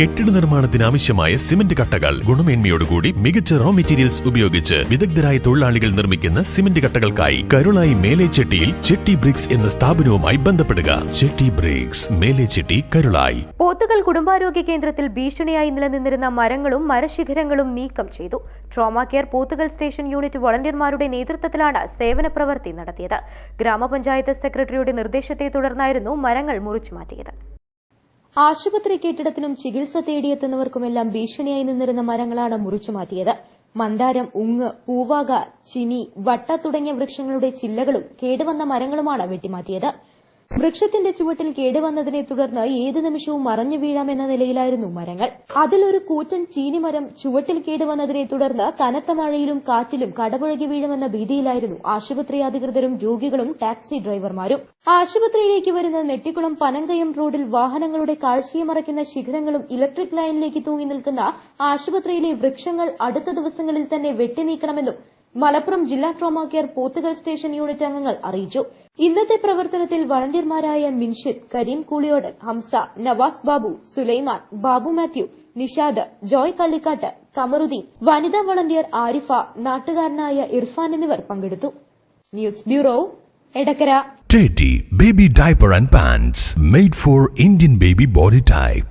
കെട്ടിട നിർമ്മാണത്തിന് ആവശ്യമായ സിമന്റ് കട്ടകൾ. ഗുണമേന്മയോടുകൂടി മികച്ച റോ മെറ്റീരിയൽസ് ഉപയോഗിച്ച് വിദഗ്ധരായ തൊഴിലാളികൾ നിർമ്മിക്കുന്ന സിമന്റ് കട്ടകൾക്കായി കരുളായി മേലേച്ചെട്ടിയിൽ ചെട്ടി ബ്രിക്സ് എന്ന സ്ഥാപനവുമായി ബന്ധപ്പെടുക. ചെട്ടി ബ്രിക്സ് മേലേച്ചെട്ടി കരുളായി. പോത്തുകൾ കുടുംബാരോഗ്യ കേന്ദ്രത്തിൽ ഭീഷണിയായി നിലനിന്നിരുന്ന മരങ്ങളും മരശിഖരങ്ങളും നീക്കം ചെയ്തു. Trauma care Pothukal station unit വളണ്ടിയർമാരുടെ നേതൃത്വത്തിലാണ് സേവന പ്രവൃത്തി നടത്തിയത്. ഗ്രാമപഞ്ചായത്ത് സെക്രട്ടറിയുടെ നിർദ്ദേശത്തെ തുടർന്നായിരുന്നു മരങ്ങൾ മുറിച്ചു മാറ്റിയത്. ആശുപത്രി കെട്ടിടത്തിനും ചികിത്സ തേടിയെത്തുന്നവർക്കുമെല്ലാം ഭീഷണിയായി നിന്നിരുന്ന മരങ്ങളാണ് മുറിച്ചുമാറ്റിയത് മന്ദാരം ഉങ്ങ് പൂവാക ചിനി വട്ട തുടങ്ങിയ വൃക്ഷങ്ങളുടെ ചില്ലകളും കേടുവന്ന മരങ്ങളുമാണ് വെട്ടിമാറ്റിയത്. വൃക്ഷത്തിന്റെ ചുവട്ടിൽ കേടുവന്നതിനെ തുടർന്ന് ഏത് നിമിഷവും മറഞ്ഞു വീഴാമെന്ന നിലയിലായിരുന്നു മരങ്ങൾ. അതിലൊരു കൂറ്റൻ ചീനിമരം ചുവട്ടിൽ കേടുവന്നതിനെ തുടർന്ന് കനത്ത മഴയിലും കാറ്റിലും കടപുഴകി വീഴുമെന്ന ഭീതിയിലായിരുന്നു ആശുപത്രി അധികൃതരും രോഗികളും ടാക്സി ഡ്രൈവർമാരും. ആശുപത്രിയിലേക്ക് വരുന്ന നെട്ടിക്കുളം പനങ്കയം റോഡിൽ വാഹനങ്ങളുടെ കാഴ്ചയെ മറയ്ക്കുന്ന ശിഖരങ്ങളും ഇലക്ട്രിക് ലൈനിലേക്ക് തൂങ്ങി നിൽക്കുന്ന ആശുപത്രിയിലെ വൃക്ഷങ്ങൾ അടുത്ത ദിവസങ്ങളിൽ തന്നെ വെട്ടിനീക്കണമെന്നും മലപ്പുറം ജില്ലാ trauma care Pothukal station unit അംഗങ്ങൾ അറിയിച്ചു. ഇന്നത്തെ പ്രവർത്തനത്തിൽ വളണ്ടിയർമാരായ മിൻഷിദ് കരീം കൂളിയോട് ഹംസ നവാസ് ബാബു സുലൈമാൻ ബാബു മാത്യു നിഷാദ് ജോയ് കള്ളിക്കാട്ട് കമറുദ്ദീൻ വനിതാ വളണ്ടിയർ ആരിഫ നാട്ടുകാരനായ ഇർഫാൻ എന്നിവർ പങ്കെടുത്തു. News bureau Edakkara. Teddy Baby Diaper and Pants made for Indian baby body type.